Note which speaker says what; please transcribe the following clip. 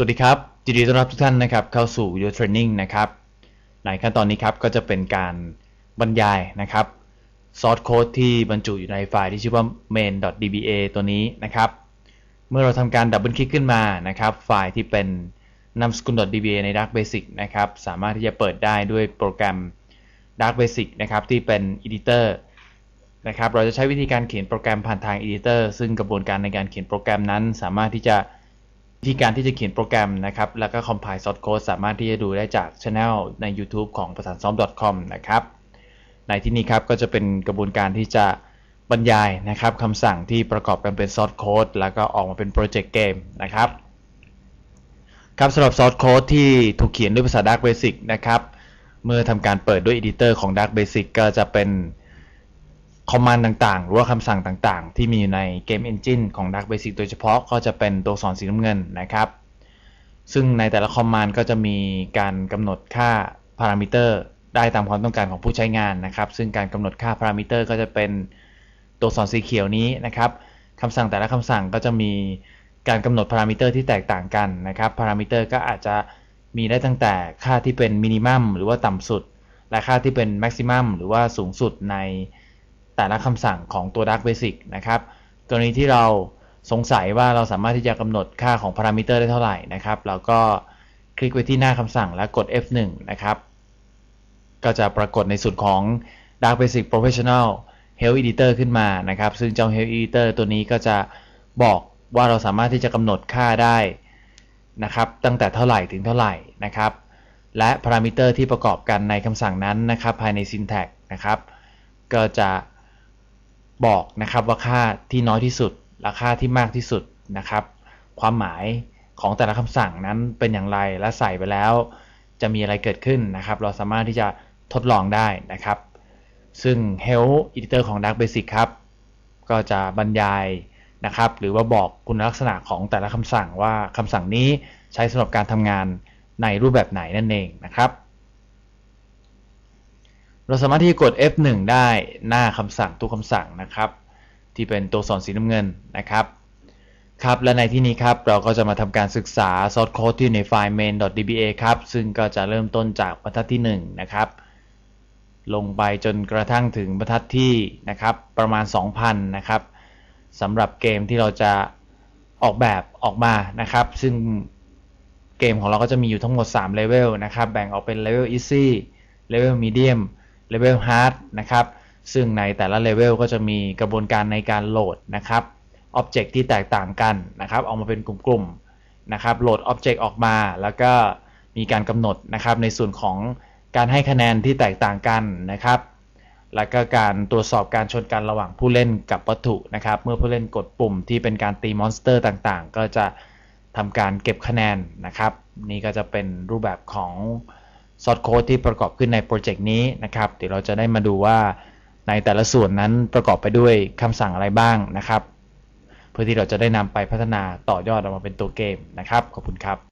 Speaker 1: สวัสดีครับยินดีต้อนรับทุกท่านนะครับเข้าสู่วิดีโอเทรนนิ่งนะครับในขั้นตอนนี้ครับก็จะเป็นการบรรยายนะครับซอสโค้ดที่บรรจุอยู่ในไฟล์ที่ชื่อว่า main.dba ตัวนี้นะครับ เมื่อเราทำการดับเบิลคลิกขึ้นมานะครับ ไฟล์ที่เป็นนามสกุล .dba ใน Dark Basic นะครับ สามารถที่จะเปิดได้ด้วยโปรแกรม Dark Basic นะครับที่เป็น Editor นะครับ เราจะใช้วิธีการเขียนโปรแกรมผ่านทาง Editor ซึ่งกระบวนการในการเขียนโปรแกรมนั้นสามารถที่จะ วิธีการที่จะเขียนโปรแกรมนะครับ แล้วก็ compile source code สามารถที่จะดูได้จาก channel ใน YouTube ของประสานซ้อม .com นะครับ ในที่นี้ครับก็จะเป็นกระบวนการที่จะบรรยายนะครับคำสั่งที่ประกอบกันเป็น source code แล้วก็ออกมาเป็นโปรเจกต์เกมนะครับ ครับสำหรับ source code ที่ถูกเขียนด้วยภาษา Dark Basic นะครับ เมื่อทำการเปิดด้วย editor ของ Dark Basic ก็จะเป็น คอมมานด์ต่างๆ หรือว่าคำสั่งต่างๆ ที่มีอยู่ในเกม Engine ของ Dark Basic โดยเฉพาะก็จะเป็นตัวสอักษรสีน้ำเงินนะครับ ซึ่งในแต่ละคอมมานด์ก็จะมีการกำหนดค่าพารามิเตอร์ได้ตามความต้องการของผู้ใช้งานนะครับ ซึ่งการกำหนดค่าพารามิเตอร์ก็จะเป็นตัวสอักษรสีเขียวนี้นะครับคำสั่งแต่ละคำสั่งก็จะมีการกำหนดพารามิเตอร์ที่แตกต่างกันนะครับพารามิเตอร์ก็อาจจะมีได้ตั้งแต่ค่าที่เป็นมินิมัมหรือว่าต่ำสุด และค่าที่เป็นแม็กซิมัมหรือว่าสูงสุดใน แต่ละคำสั่งของตัว Dark Basic นะครับตัวนี้ที่เราสงสัยว่าเราสามารถที่จะกำหนดค่าของพารามิเตอร์ได้เท่าไหร่นะครับเราก็คลิกไปที่หน้าคำสั่งแล้วกด F1 นะครับ ก็จะปรากฏในส่วนของ Dark Basic Professional Health Editor ขึ้นมานะครับ ซึ่งเจ้า Health Editor ตัวนี้ก็จะบอกว่าเราสามารถที่จะกำหนดค่าได้นะครับ ตั้งแต่เท่าไหร่ถึงเท่าไหร่นะครับ และพารามิเตอร์ที่ประกอบกันในคำสั่งนั้นนะครับ ภายใน syntax นะครับ ก็จะ บอกนะครับว่าค่าที่น้อยที่สุด และค่าที่มากที่สุดนะครับ ความหมายของแต่ละคำสั่งนั้นเป็นอย่างไรและใส่ไปแล้ว จะมีอะไรเกิดขึ้นนะครับ เราสามารถที่จะทดลองได้นะครับ ซึ่ง Health Editor ของ Dark Basic ครับ ก็จะบรรยายนะครับ หรือว่าบอกคุณลักษณะของแต่ละคำสั่งว่าคำสั่งนี้ใช้สำหรับการทำงานในรูปแบบไหนนั่นเองนะครับ เราสามารถที่กด F1 ได้หน้าคำสั่งทุกคำสั่งนะครับ ที่เป็นตัวสอนสีน้ำเงินนะครับครับและในที่นี้ครับเราก็จะมาทำการศึกษา source code ที่อยู่ในไฟล์ main.dba ครับ ซึ่งก็จะเริ่มต้นจากบรรทัดที่1นะครับลงไปจนกระทั่งถึงบรรทัดที่นะครับประมาณ 2,000 นะครับสำหรับเกมที่เราจะออกแบบออกมานะครับ ซึ่งเกมของเราก็จะมีอยู่ทั้งหมด 3 เลเวลนะครับ แบ่งออกเป็นเลเวล easy เลเวล medium เลเวล hard นะครับ ซึ่งในแต่ละเลเวลก็จะมีกระบวนการในการโหลดนะครับอ็อบเจกต์ที่แตกต่างกันนะครับ ออกมาเป็นกลุ่มๆนะครับ โหลดอ็อบเจกต์ออกมา แล้วก็มีการกำหนดนะครับ ในส่วนของการให้คะแนนที่แตกต่างกันนะครับ แล้วก็การตรวจสอบการชนกันระหว่างผู้เล่นกับวัตถุนะครับ เมื่อผู้เล่นกดปุ่มที่เป็นการตีมอนสเตอร์ต่างๆ ก็จะทำการเก็บคะแนนนะครับ นี่ก็จะเป็นรูปแบบของ ซอสโค้ดที่ประกอบขึ้นในโปรเจกต์นี้นะครับ เดี๋ยวเราจะได้มาดูว่าในแต่ละส่วนนั้นประกอบไปด้วยคำสั่งอะไรบ้างนะครับ เพื่อที่เราจะได้นำไปพัฒนาต่อยอดออกมาเป็นตัวเกมนะครับ ขอบคุณครับ